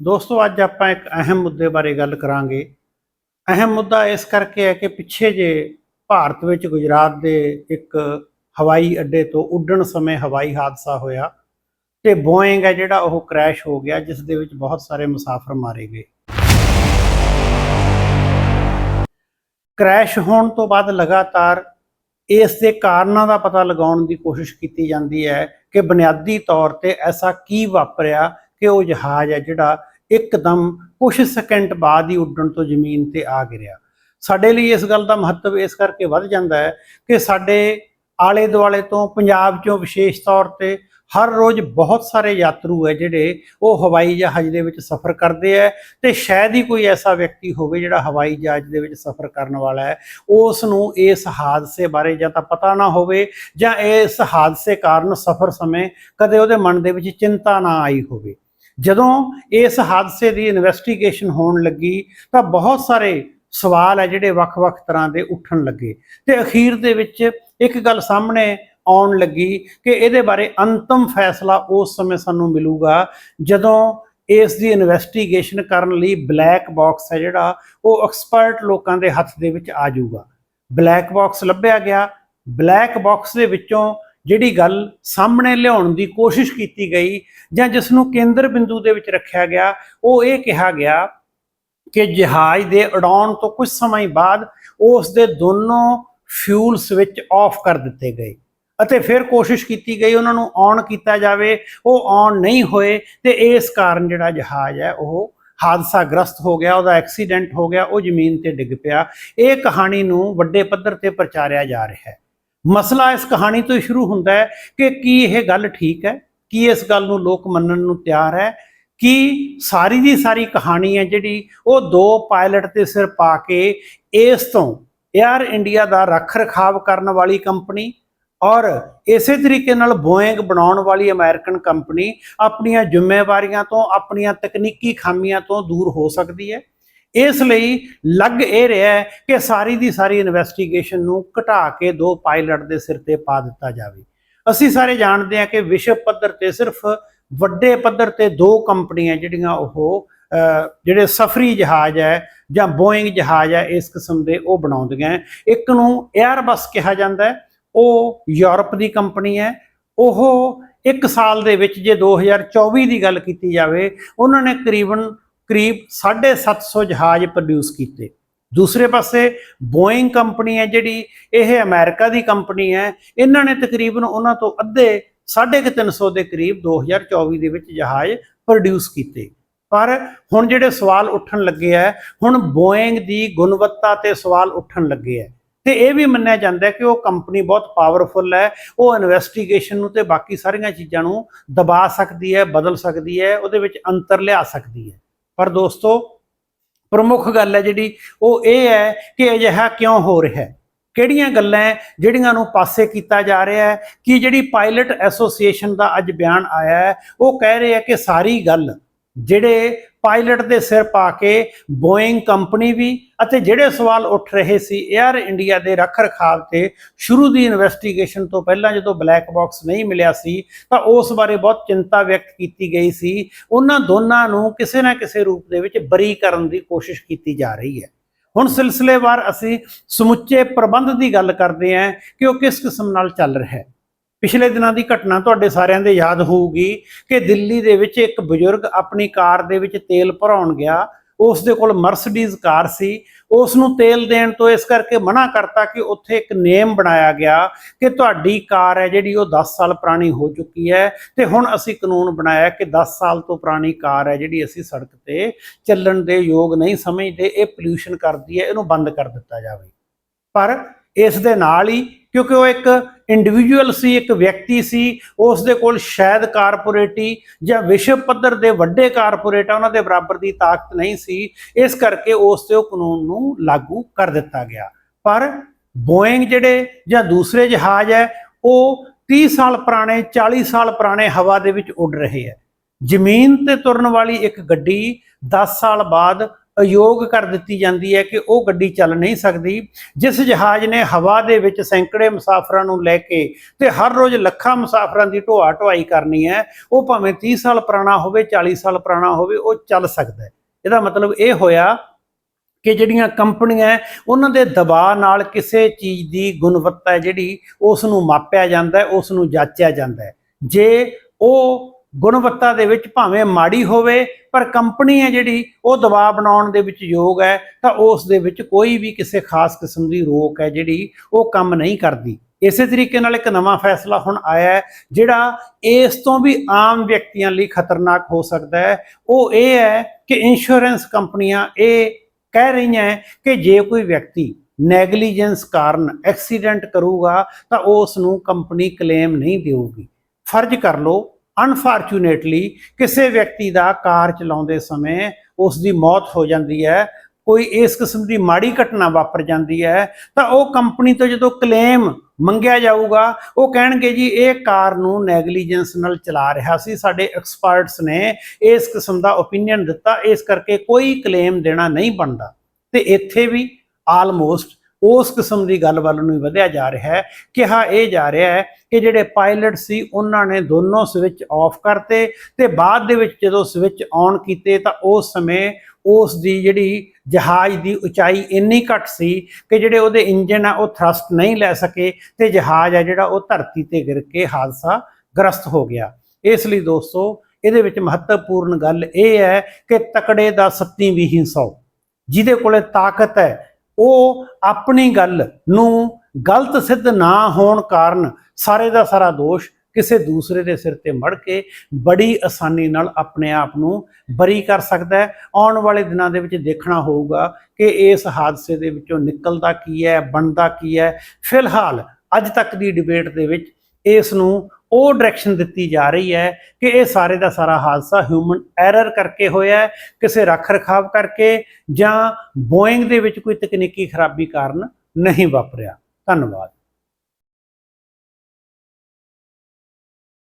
ਦੋਸਤੋ, ਅੱਜ ਆਪਾਂ ਇੱਕ ਅਹਿਮ ਮੁੱਦੇ ਬਾਰੇ ਗੱਲ ਕਰਾਂਗੇ। ਅਹਿਮ ਮੁੱਦਾ ਇਸ ਕਰਕੇ ਹੈ ਕਿ ਪਿੱਛੇ ਜੇ ਭਾਰਤ ਵਿੱਚ ਗੁਜਰਾਤ ਦੇ ਇੱਕ ਹਵਾਈ ਅੱਡੇ ਤੋਂ ਉੱਡਣ ਸਮੇਂ ਹਵਾਈ ਹਾਦਸਾ ਹੋਇਆ ਤੇ ਬੋਇੰਗ ਹੈ ਜਿਹੜਾ ਉਹ ਕ੍ਰੈਸ਼ ਹੋ ਗਿਆ, ਜਿਸ ਦੇ ਵਿੱਚ ਬਹੁਤ ਸਾਰੇ ਮੁਸਾਫਰ ਮਾਰੇ ਗਏ। ਕ੍ਰੈਸ਼ ਹੋਣ ਤੋਂ ਬਾਅਦ ਲਗਾਤਾਰ ਇਸ ਦੇ ਕਾਰਨਾਂ ਦਾ ਪਤਾ ਲਗਾਉਣ ਦੀ ਕੋਸ਼ਿਸ਼ ਕੀਤੀ ਜਾਂਦੀ ਹੈ ਕਿ ਬੁਨਿਆਦੀ ਤੌਰ ਤੇ ਐਸਾ ਕੀ ਵਾਪਰਿਆ ਕਿ ਉਹ ਜਹਾਜ਼ ਹੈ ਜਿਹੜਾ ਇੱਕਦਮ ਕੁਝ ਸਕਿੰਟ ਬਾਅਦ ਹੀ ਉੱਡਣ ਤੋਂ ਜ਼ਮੀਨ ਤੇ ਆ ਗਿਰਿਆ। ਸਾਡੇ ਲਈ ਇਸ ਗੱਲ ਦਾ ਮਹੱਤਵ ਇਸ ਕਰਕੇ ਵੱਧ ਜਾਂਦਾ ਹੈ ਕਿ ਸਾਡੇ ਆਲੇ ਦੁਆਲੇ ਤੋਂ ਪੰਜਾਬ ਚੋਂ ਵਿਸ਼ੇਸ਼ ਤੌਰ ਤੇ ਹਰ ਰੋਜ਼ ਬਹੁਤ ਸਾਰੇ ਯਾਤਰੂ ਹੈ ਜਿਹੜੇ ਉਹ ਹਵਾਈ ਜਹਾਜ਼ ਦੇ ਵਿੱਚ ਸਫ਼ਰ ਕਰਦੇ ਹੈ ਤੇ ਸ਼ਾਇਦ ਹੀ ਕੋਈ ਐਸਾ ਵਿਅਕਤੀ ਹੋਵੇ ਜਿਹੜਾ ਹਵਾਈ ਜਹਾਜ਼ ਦੇ ਵਿੱਚ ਸਫ਼ਰ ਕਰਨ ਵਾਲਾ ਹੈ। ਉਸ ਨੂੰ ਇਸ ਹਾਦਸੇ ਬਾਰੇ ਜਾਂ ਤਾਂ ਪਤਾ ਨਾ ਹੋਵੇ ਜਾਂ ਇਸ ਹਾਦਸੇ ਕਾਰਨ ਸਫ਼ਰ ਸਮੇਂ ਕਦੇ ਉਹਦੇ ਮਨ ਦੇ ਵਿੱਚ ਚਿੰਤਾ ਨਾ ਆਈ ਹੋਵੇ। ਜਦੋਂ ਇਸ ਹਾਦਸੇ ਦੀ ਇਨਵੈਸਟੀਗੇਸ਼ਨ ਹੋਣ ਲੱਗੀ ਤਾਂ ਬਹੁਤ ਸਾਰੇ ਸਵਾਲ ਹੈ ਜਿਹੜੇ ਵੱਖ-ਵੱਖ ਤਰ੍ਹਾਂ ਦੇ ਉੱਠਣ ਲੱਗੇ। ਤੇ ਅਖੀਰ ਦੇ ਵਿੱਚ ਇੱਕ ਗੱਲ ਸਾਹਮਣੇ ਆਉਣ ਲੱਗੀ ਕਿ ਇਹਦੇ ਬਾਰੇ ਅੰਤਮ ਫੈਸਲਾ ਉਸ ਸਮੇਂ ਸਾਨੂੰ ਮਿਲੂਗਾ ਜਦੋਂ ਇਸ ਦੀ ਇਨਵੈਸਟੀਗੇਸ਼ਨ ਕਰਨ ਲਈ ਬਲੈਕ ਬਾਕਸ ਹੈ ਜਿਹੜਾ, ਉਹ ਐਕਸਪਰਟ ਲੋਕਾਂ ਦੇ ਹੱਥ ਦੇ ਵਿੱਚ ਆ ਜਾਊਗਾ। ਬਲੈਕ ਬਾਕਸ ਲੱਭਿਆ ਗਿਆ। ਬਲੈਕ ਬਾਕਸ ਦੇ ਵਿੱਚੋਂ ਜਿਹੜੀ ਗੱਲ ਸਾਹਮਣੇ ਲਿਆਉਣ ਦੀ ਕੋਸ਼ਿਸ਼ ਕੀਤੀ ਗਈ ਜਾਂ ਜਿਸ ਨੂੰ ਕੇਂਦਰ ਬਿੰਦੂ ਦੇ ਵਿੱਚ ਰੱਖਿਆ ਗਿਆ, ਉਹ ਇਹ ਕਿਹਾ ਗਿਆ ਕਿ ਜਹਾਜ਼ ਦੇ ਉਡਾਉਣ ਤੋਂ ਕੁਝ ਸਮਾਂ ਬਾਅਦ ਉਸ ਦੇ ਦੋਨੋਂ ਫਿਊਲ ਸਵਿਚ ਆਫ ਕਰ ਦਿੱਤੇ ਗਏ ਅਤੇ ਫਿਰ ਕੋਸ਼ਿਸ਼ ਕੀਤੀ ਗਈ ਉਹਨਾਂ ਨੂੰ ਔਨ ਕੀਤਾ ਜਾਵੇ, ਉਹ ਔਨ ਨਹੀਂ ਹੋਏ ਤੇ ਇਸ ਕਾਰਨ ਜਿਹੜਾ ਜਹਾਜ਼ ਹੈ, ਉਹ ਹਾਦਸਾ ਗ੍ਰਸਤ ਹੋ ਗਿਆ, ਉਹਦਾ ਐਕਸੀਡੈਂਟ ਹੋ ਗਿਆ, ਉਹ ਜ਼ਮੀਨ ਤੇ ਡਿੱਗ ਪਿਆ। ਇਹ ਕਹਾਣੀ ਨੂੰ ਵੱਡੇ ਪੱਧਰ ਤੇ ਪ੍ਰਚਾਰਿਆ ਜਾ ਰਿਹਾ ਹੈ। ਮਸਲਾ ਇਸ ਕਹਾਣੀ ਤੋਂ ਸ਼ੁਰੂ ਹੁੰਦਾ ਹੈ ਕਿ ਕੀ ਇਹ ਗੱਲ ਠੀਕ ਹੈ, ਕੀ ਇਸ ਗੱਲ ਨੂੰ ਲੋਕ ਮੰਨਣ ਨੂੰ ਤਿਆਰ ਹੈ, ਕਿ ਸਾਰੀ ਦੀ ਸਾਰੀ ਕਹਾਣੀ ਹੈ ਜਿਹੜੀ ਉਹ ਦੋ ਪਾਇਲਟ ਤੇ ਸਿਰ ਪਾ ਕੇ ਇਸ ਤੋਂ 에ਅਰ ਇੰਡੀਆ ਦਾ ਰੱਖ ਰਖਾਵ ਕਰਨ ਵਾਲੀ ਕੰਪਨੀ ਔਰ ਇਸੇ ਤਰੀਕੇ ਨਾਲ ਬੋਇੰਗ ਬਣਾਉਣ ਵਾਲੀ ਅਮਰੀਕਨ ਕੰਪਨੀ ਆਪਣੀਆਂ ਜ਼ਿੰਮੇਵਾਰੀਆਂ ਤੋਂ, ਆਪਣੀਆਂ ਤਕਨੀਕੀ ਖਾਮੀਆਂ ਤੋਂ ਦੂਰ ਹੋ ਸਕਦੀ ਹੈ। ਇਸ ਲਈ ਲੱਗ ਇਹ ਰਿਹਾ ਹੈ ਕਿ ਸਾਰੀ ਦੀ ਸਾਰੀ ਇਨਵੈਸਟੀਗੇਸ਼ਨ ਨੂੰ ਘਟਾ ਕੇ ਦੋ ਪਾਇਲਟ ਦੇ ਸਿਰ ਤੇ ਪਾ ਦਿੱਤਾ ਜਾਵੇ। ਅਸੀਂ ਸਾਰੇ ਜਾਣਦੇ ਹਾਂ ਕਿ ਵਿਸ਼ਵ ਪੱਧਰ ਤੇ ਸਿਰਫ ਵੱਡੇ ਪੱਧਰ ਤੇ ਦੋ ਕੰਪਨੀਆਂ ਜਿਹੜੀਆਂ ਉਹ ਜਿਹੜੇ ਸਫਰੀ ਜਹਾਜ਼ ਹੈ ਜਾਂ ਬੋਇੰਗ ਜਹਾਜ਼ ਹੈ, ਇਸ ਕਿਸਮ ਦੇ ਉਹ ਬਣਾਉਂਦੀਆਂ ਇੱਕ ਨੂੰ 에ਅਰਬਸ ਕਿਹਾ ਜਾਂਦਾ ਉਹ ਯੂਰਪ ਦੀ ਕੰਪਨੀ ਹੈ। ਉਹ ਇੱਕ ਸਾਲ ਦੇ ਵਿੱਚ ਜੇ 2024 ਦੀ ਗੱਲ ਕੀਤੀ ਜਾਵੇ, ਉਹਨਾਂ ਨੇ ਕਰੀਬਨ ਕਰੀਬ 750 ਜਹਾਜ਼ ਪ੍ਰੋਡਿਊਸ ਕੀਤੇ। ਦੂਸਰੇ ਪਾਸੇ ਬੋਇੰਗ ਕੰਪਨੀ ਹੈ ਜਿਹੜੀ, ਇਹ ਅਮਰੀਕਾ ਦੀ ਕੰਪਨੀ ਹੈ। ਇਹਨਾਂ ਨੇ ਤਕਰੀਬਨ ਉਹਨਾਂ ਤੋਂ ਅੱਧੇ 350 ਦੇ ਕਰੀਬ 2024 ਦੇ ਵਿੱਚ ਜਹਾਜ਼ ਪ੍ਰੋਡਿਊਸ ਕੀਤੇ। ਪਰ ਹੁਣ ਜਿਹੜੇ ਸਵਾਲ ਉੱਠਣ ਲੱਗੇ ਆ ਹੁਣ ਬੋਇੰਗ ਦੀ ਗੁਣਵੱਤਾ ਤੇ ਸਵਾਲ ਉੱਠਣ ਲੱਗੇ ਆ ਤੇ ਇਹ ਵੀ ਮੰਨਿਆ ਜਾਂਦਾ ਕਿ ਉਹ ਕੰਪਨੀ ਬਹੁਤ ਪਾਵਰਫੁਲ ਹੈ, ਉਹ ਇਨਵੈਸਟੀਗੇਸ਼ਨ ਨੂੰ ਤੇ ਬਾਕੀ ਸਾਰੀਆਂ ਚੀਜ਼ਾਂ ਨੂੰ ਦਬਾ ਸਕਦੀ ਹੈ, ਬਦਲ ਸਕਦੀ ਹੈ, ਉਹਦੇ ਵਿੱਚ ਅੰਤਰ ਲਿਆ ਸਕਦੀ ਹੈ। ਪਰ ਦੋਸਤੋ, ਪ੍ਰਮੁੱਖ ਗੱਲ ਹੈ ਜਿਹੜੀ, ਉਹ ਇਹ ਹੈ ਕਿ ਅਜਿਹਾ ਕਿਉਂ ਹੋ ਰਿਹਾ ਹੈ? ਕਿਹੜੀਆਂ ਗੱਲਾਂ ਹੈ ਜਿਹੜੀਆਂ ਨੂੰ ਪਾਸੇ ਕੀਤਾ ਜਾ ਰਿਹਾ ਹੈ? ਕਿ ਜਿਹੜੀ ਪਾਇਲਟ ਐਸੋਸੀਏਸ਼ਨ ਦਾ ਅੱਜ ਬਿਆਨ ਆਇਆ ਹੈ, ਉਹ ਕਹਿ ਰਹੇ ਹੈ ਕਿ ਸਾਰੀ ਗੱਲ ਜਿਹੜੇ ਪਾਇਲਟ ਦੇ ਸਿਰ ਪਾ ਕੇ ਬੋਇੰਗ ਕੰਪਨੀ ਵੀ ਅਤੇ ਜਿਹੜੇ ਸਵਾਲ ਉੱਠ ਰਹੇ ਸੀ 에ਅਰ ਇੰਡੀਆ ਦੇ ਰੱਖ ਰਖਾਵ ਤੇ ਸ਼ੁਰੂ ਦੀ ਇਨਵੈਸਟੀਗੇਸ਼ਨ ਤੋਂ ਪਹਿਲਾਂ ਜਦੋਂ ਬਲੈਕ ਬਾਕਸ ਨਹੀਂ ਮਿਲਿਆ ਸੀ, ਤਾਂ ਉਸ ਬਾਰੇ ਬਹੁਤ ਚਿੰਤਾ ਵਿਅਕਤ ਕੀਤੀ ਗਈ ਸੀ। ਉਹਨਾਂ ਦੋਨਾਂ ਨੂੰ ਕਿਸੇ ਨਾ ਕਿਸੇ ਰੂਪ ਦੇ ਵਿੱਚ ਬਰੀ ਕਰਨ ਦੀ ਕੋਸ਼ਿਸ਼ ਕੀਤੀ ਜਾ ਰਹੀ ਹੈ। ਹੁਣ ਸਿਲਸਿਲੇਵਾਰ ਅਸੀਂ ਸਮੁੱਚੇ ਪ੍ਰਬੰਧ ਦੀ ਗੱਲ ਕਰਦੇ ਹਾਂ ਕਿ ਉਹ ਕਿਸ ਕਿਸਮ ਨਾਲ ਚੱਲ ਰਿਹਾ ਹੈ। ਪਿਛਲੇ ਦਿਨਾਂ ਦੀ ਘਟਨਾ ਤੁਹਾਡੇ ਸਾਰਿਆਂ ਦੇ ਯਾਦ ਹੋਊਗੀ ਕਿ ਦਿੱਲੀ ਦੇ ਵਿੱਚ ਇੱਕ ਬਜ਼ੁਰਗ ਆਪਣੀ ਕਾਰ ਦੇ ਵਿੱਚ ਤੇਲ ਭਰਾਉਣ ਗਿਆ। ਉਸ ਦੇ ਕੋਲ ਮਰਸੀਡੀਜ਼ ਕਾਰ ਸੀ। ਉਸ ਨੂੰ ਤੇਲ ਦੇਣ ਤੋਂ ਇਸ ਕਰਕੇ ਮਨਾ ਕਰਤਾ ਕਿ ਉੱਥੇ ਇੱਕ ਨੇਮ ਬਣਾਇਆ ਗਿਆ ਕਿ ਤੁਹਾਡੀ ਕਾਰ ਹੈ ਜਿਹੜੀ ਉਹ 10 ਸਾਲ ਪੁਰਾਣੀ ਹੋ ਚੁੱਕੀ ਹੈ ਤੇ ਹੁਣ ਅਸੀਂ ਕਾਨੂੰਨ ਬਣਾਇਆ ਕਿ 10 ਸਾਲ ਤੋਂ ਪੁਰਾਣੀ ਕਾਰ ਹੈ ਜਿਹੜੀ ਅਸੀਂ ਸੜਕ ਤੇ ਚੱਲਣ ਦੇ ਯੋਗ ਨਹੀਂ ਸਮਝਦੇ, ਇਹ ਪੋਲਿਊਸ਼ਨ ਕਰਦੀ ਹੈ, ਇਹਨੂੰ ਬੰਦ ਕਰ ਦਿੱਤਾ ਜਾਵੇ। ਪਰ ਇਸ ਦੇ ਨਾਲ ਹੀ ਕਿਉਂਕਿ ਉਹ ਇੱਕ ਇੰਡੀਵਿਜੂਅਲ ਸੀ, ਇੱਕ ਵਿਅਕਤੀ ਸੀ ਉਸ ਦੇ ਕੋਲ ਸ਼ਾਇਦ ਕਾਰਪੋਰੇਟੀ ਜਾਂ ਵਿਸ਼ਵ ਪੱਧਰ ਦੇ ਵੱਡੇ ਕਾਰਪੋਰੇਟ ਆ, ਉਹਨਾਂ ਦੇ ਬਰਾਬਰ ਦੀ ਤਾਕਤ ਨਹੀਂ ਸੀ। ਇਸ ਕਰਕੇ ਉਸ ਤੇ ਉਹ ਕਾਨੂੰਨ ਨੂੰ ਲਾਗੂ ਕਰ ਦਿੱਤਾ ਗਿਆ। ਪਰ ਬੋਇੰਗ ਜਿਹੜੇ ਜਾਂ ਦੂਸਰੇ ਜਹਾਜ਼ ਹੈ, ਉਹ 30 ਸਾਲ ਪੁਰਾਣੇ 40 ਸਾਲ ਪੁਰਾਣੇ ਹਵਾ ਦੇ ਵਿੱਚ ਉੱਡ ਰਹੇ ਹੈ। ਜ਼ਮੀਨ ਤੇ ਤੁਰਨ ਵਾਲੀ ਇੱਕ ਗੱਡੀ 10 ਸਾਲ ਬਾਅਦ ਅਯੋਗ ਕਰ ਦਿੱਤੀ ਜਾਂਦੀ ਹੈ ਕਿ ਉਹ ਗੱਡੀ ਚੱਲ ਨਹੀਂ ਸਕਦੀ। ਜਿਸ ਜਹਾਜ਼ ਨੇ ਹਵਾ ਦੇ ਵਿੱਚ ਸੈਂਕੜੇ ਮੁਸਾਫਰਾਂ ਨੂੰ ਲੈ ਕੇ ਤੇ ਹਰ ਰੋਜ਼ ਲੱਖਾਂ ਮੁਸਾਫਰਾਂ ਦੀ ਢੋਆ ਢੁਆਈ ਕਰਨੀ ਹੈ, ਉਹ ਭਾਵੇਂ 30 ਸਾਲ ਪੁਰਾਣਾ ਹੋਵੇ 40 ਸਾਲ ਪੁਰਾਣਾ ਹੋਵੇ, ਉਹ ਚੱਲ ਸਕਦਾ ਹੈ। ਇਹਦਾ ਮਤਲਬ ਇਹ ਹੋਇਆ ਕਿ ਜਿਹੜੀਆਂ ਕੰਪਨੀਆਂ ਉਹਨਾਂ ਦੇ ਦਬਾਅ ਨਾਲ ਕਿਸੇ ਚੀਜ਼ ਦੀ ਗੁਣਵੱਤਾ ਜਿਹੜੀ ਉਸ ਨੂੰ ਮਾਪਿਆ ਜਾਂਦਾ ਹੈ, ਉਸ ਨੂੰ ਜਾਚਿਆ ਜਾਂਦਾ ਹੈ। ਜੇ ਉਹ ਗੁਣਵੱਤਾ ਦੇ ਵਿੱਚ ਭਾਵੇਂ ਮਾੜੀ ਹੋਵੇ, ਪਰ ਕੰਪਨੀ ਹੈ ਜਿਹੜੀ ਉਹ ਦਬਾਅ ਬਣਾਉਣ ਦੇ ਵਿੱਚ ਯੋਗ ਹੈ, ਤਾਂ ਉਸ ਦੇ ਵਿੱਚ ਕੋਈ ਵੀ ਕਿਸੇ ਖਾਸ ਕਿਸਮ ਦੀ ਰੋਕ ਹੈ ਜਿਹੜੀ ਉਹ ਕੰਮ ਨਹੀਂ ਕਰਦੀ। ਇਸੇ ਤਰੀਕੇ ਨਾਲ ਇੱਕ ਨਵਾਂ ਫੈਸਲਾ ਹੁਣ ਆਇਆ ਹੈ, ਜਿਹੜਾ ਇਸ ਤੋਂ ਵੀ ਆਮ ਵਿਅਕਤੀਆਂ ਲਈ ਖਤਰਨਾਕ ਹੋ ਸਕਦਾ ਹੈ। ਉਹ ਇਹ ਹੈ ਕਿ ਇੰਸ਼ੋਰੈਂਸ ਕੰਪਨੀਆਂ ਇਹ ਕਹਿ ਰਹੀਆਂ ਕਿ ਜੇ ਕੋਈ ਵਿਅਕਤੀ ਨੈਗਲੀਜੈਂਸ ਕਾਰਨ ਐਕਸੀਡੈਂਟ ਕਰੂਗਾ, ਤਾਂ ਉਸ ਨੂੰ ਕੰਪਨੀ ਕਲੇਮ ਨਹੀਂ ਦੇਊਗੀ। ਫਰਜ਼ ਕਰ ਲਓ ਅਨਫੋਰਚੂਨੇਟਲੀ ਕਿਸੇ ਵਿਅਕਤੀ ਦਾ ਕਾਰ ਚਲਾਉਂਦੇ ਸਮੇਂ ਉਸ ਦੀ ਮੌਤ ਹੋ ਜਾਂਦੀ ਹੈ, ਕੋਈ ਇਸ ਕਿਸਮ ਦੀ ਮਾੜੀ ਘਟਨਾ ਵਾਪਰ ਜਾਂਦੀ ਹੈ, ਤਾਂ ਉਹ ਕੰਪਨੀ ਤੋਂ ਜਦੋਂ ਕਲੇਮ ਮੰਗਿਆ ਜਾਊਗਾ, ਉਹ ਕਹਿਣਗੇ ਜੀ ਇਹ ਕਾਰ ਨੂੰ ਨੈਗਲੀਜੈਂਸ ਨਾਲ ਚਲਾ ਰਿਹਾ ਸੀ, ਸਾਡੇ ਐਕਸਪਰਟਸ ਨੇ ਇਸ ਕਿਸਮ ਦਾ ਓਪੀਨੀਅਨ ਦਿੱਤਾ, ਇਸ ਕਰਕੇ ਕੋਈ ਕਲੇਮ ਦੇਣਾ ਨਹੀਂ ਬਣਦਾ। ਤੇ ਇੱਥੇ ਵੀ ਆਲਮੋਸਟ ਉਸ ਕਿਸਮ ਦੀ ਗੱਲ ਵੱਲ ਨੂੰ ਹੀ ਵਧਿਆ ਜਾ ਰਿਹਾ ਹੈ। ਕਿਹਾ ਇਹ ਜਾ ਰਿਹਾ ਹੈ ਕਿ ਜਿਹੜੇ ਪਾਇਲਟ ਸੀ, ਉਹਨਾਂ ਨੇ ਦੋਨੋਂ ਸਵਿਚ ਆਫ ਕਰਤੇ ਤੇ ਬਾਅਦ ਦੇ ਵਿੱਚ ਜਦੋਂ ਸਵਿਚ ਔਨ ਕੀਤੇ ਤਾਂ ਉਸ ਸਮੇਂ ਉਸ ਦੀ ਜਿਹੜੀ ਜਹਾਜ਼ ਦੀ ਉਚਾਈ ਇੰਨੀ ਘੱਟ ਸੀ ਕਿ ਜਿਹੜੇ ਉਹਦੇ ਇੰਜਨ ਆ, ਉਹ ਥਰਸਟ ਨਹੀਂ ਲੈ ਸਕੇ ਤੇ ਜਹਾਜ਼ ਆ ਜਿਹੜਾ ਉਹ ਧਰਤੀ ਤੇ ਗਿਰ ਕੇ ਹਾਦਸਾ ਗ੍ਰਸਤ ਹੋ ਗਿਆ। ਇਸ ਲਈ ਦੋਸਤੋ, ਇਹਦੇ ਵਿੱਚ ਮਹੱਤਵਪੂਰਨ ਗੱਲ ਇਹ ਹੈ ਕਿ ਤਕੜੇ ਦਾ ਸੱਤੀ ਵੀਹੀਂ ਸੌ ਜਿਹਦੇ ਕੋਲੇ ਤਾਕਤ ਹੈ ਉਹ ਆਪਣੀ ਗੱਲ ਨੂੰ ਗਲਤ ਸਿੱਧ ਨਾ ਹੋਣ ਕਾਰਨ ਸਾਰੇ ਦਾ ਸਾਰਾ ਦੋਸ਼ ਕਿਸੇ ਦੂਸਰੇ ਦੇ ਸਿਰ ਤੇ ਮੜ ਕੇ ਬੜੀ ਆਸਾਨੀ ਨਾਲ ਆਪਣੇ ਆਪ ਨੂੰ ਬਰੀ ਕਰ ਸਕਦਾ ਹੈ। ਆਉਣ ਵਾਲੇ ਦਿਨਾਂ ਦੇ ਵਿੱਚ ਦੇਖਣਾ ਹੋਊਗਾ ਕਿ ਇਸ ਹਾਦਸੇ ਦੇ ਵਿੱਚੋਂ ਨਿਕਲਦਾ ਕੀ ਹੈ, ਬਣਦਾ ਕੀ ਹੈ। ਫਿਲਹਾਲ ਅੱਜ ਤੱਕ ਦੀ ਡਿਬੇਟ ਦੇ ਵਿੱਚ ਇਸ ਨੂੰ ਉਹ ਡਾਇਰੈਕਸ਼ਨ ਦਿੱਤੀ ਜਾ ਰਹੀ ਹੈ ਕਿ ਇਹ ਸਾਰੇ ਦਾ ਸਾਰਾ ਹਾਦਸਾ ਹਿਊਮਨ ਐਰਰ ਕਰਕੇ ਹੋਇਆ ਹੈ, ਕਿਸੇ ਰੱਖ ਰਖਾਵ ਕਰਕੇ ਜਾਂ ਬੋਇੰਗ ਦੇ ਵਿੱਚ ਕੋਈ ਤਕਨੀਕੀ ਖਰਾਬੀ ਕਾਰਨ ਨਹੀਂ ਵਾਪਰਿਆ। ਧੰਨਵਾਦ।